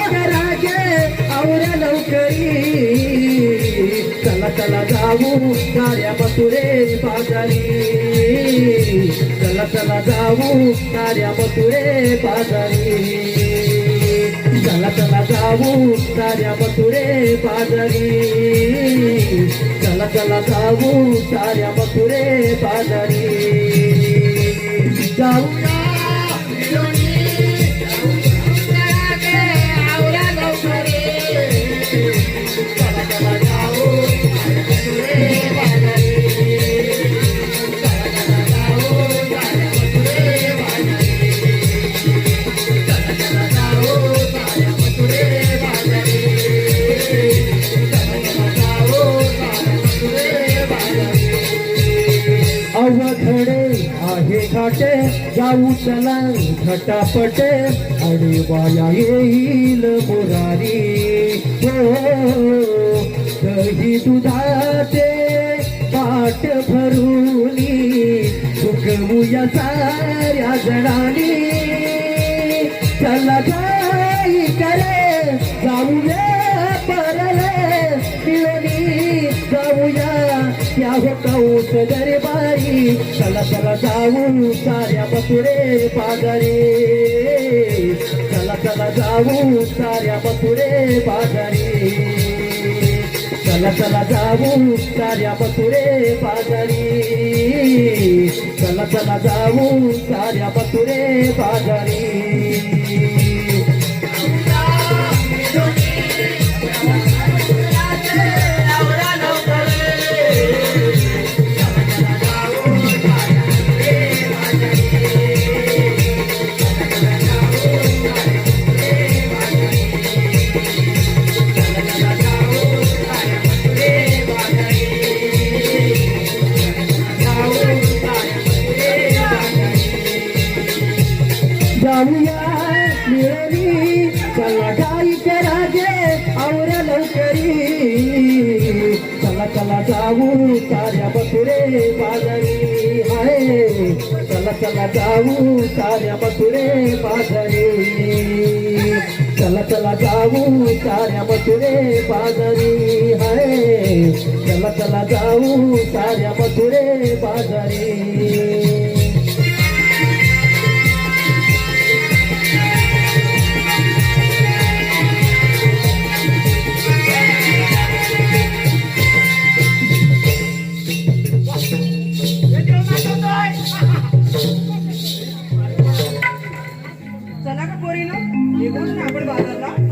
राजे आवड्या लवकरी चला चला जाऊ गाड्या मथुरे बाजारी चला चला जाऊ गाड्या मथुरे बाजारी चला चला जाऊ साऱ्या मथुरे बाजारी चला चला जाऊ साऱ्या मथुरे बाजारी अवघडे आहे घाटे जाऊ चला झटापटे. अरे वाया येईल मुरारी. हो दही दुधाचे पाट भरूनी सुखवूया साऱ्या जणानी. चला जाई करे जाऊया परले जाऊया. त्या हो कौस दरबारी चला चला जाऊ साऱ्या बसुरे बाजारी. चला चला जाऊ साऱ्या बसुरे बाजारी. चला चला जाऊ साऱ्या बसुरे बाजारी. चला चला जाऊ साऱ्या बसुरे बाजारी. जाऊया मिळवली चला गाईचे राजे और लवकरी. चला चला जाऊ साऱ्या बसुरे बाजारी हाय. चला चला जाऊ साऱ्या बसुरे बाजारी चला चला जाऊ साऱ्या मथुरे बाजारी हाय. चला चला जाऊ साऱ्या मथुरे बाजारी पोरीनो निघून आपण बाजारला